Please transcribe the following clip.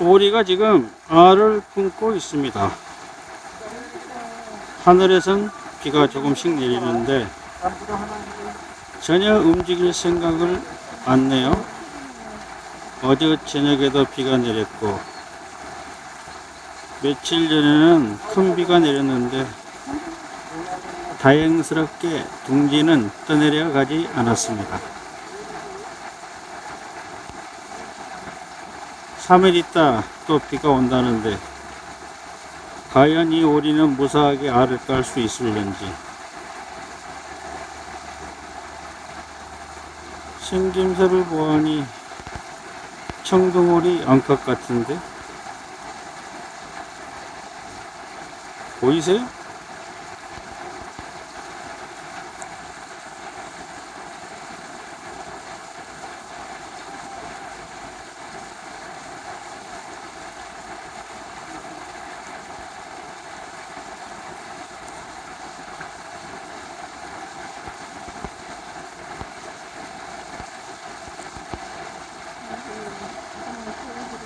오리가 지금 알을 품고 있습니다. 하늘에선 비가 조금씩 내리는데 전혀 움직일 생각을 안 내요. 어제 저녁에도 비가 내렸고 며칠 전에는 큰 비가 내렸는데 다행스럽게 둥지는 떠내려 가지 않았습니다. 3일 있다 또 비가 온다는데 과연 이 오리는 무사하게 알을 깔 수 있을는지 생김새를 보아하니 청둥오리 암컷 같은데 보이세요? 嗯嗯确实是